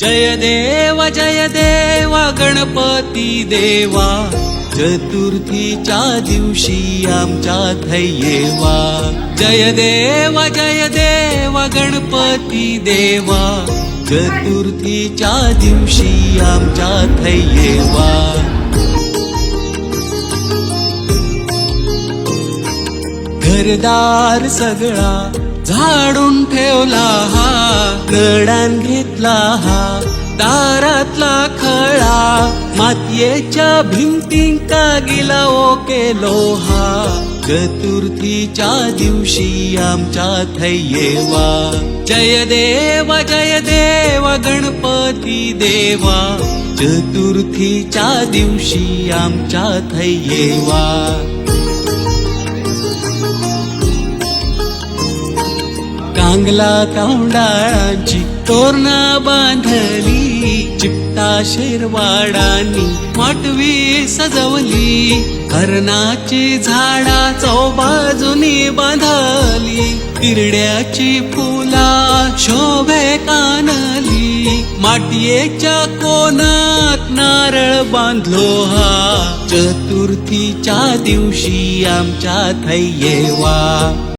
जय देव जय देवा गणपती देवा. चतुर्थीच्या दिवशी आमच्या थैयेवा. जय देवा जय देवा गणपती देवा. चतुर्थीच्या दिवशी आमच्या थैयेवा. घरदार सगळा झाडून ठेवला हा नडान घेतला हा दारातला खळा मातयेच्या भिंतींका गेला ओ केलो हा चतुर्थीच्या दिवशी आमच्या थैयेवा जय देव जय देव गणपती देवा. चतुर्थीच्या दिवशी आमच्या थैयेवा कांगला कावडाळांची तोरणा बांधली चिपटा शेरवाडांनी माटवी सजवली हरणाची झाडा चौबाजूनी बांधली तिरड्याची फुला शोभे कानली माटयेच्या कोणात नारळ बांधलो हा. चतुर्थीच्या दिवशी आमच्या थैयेवा.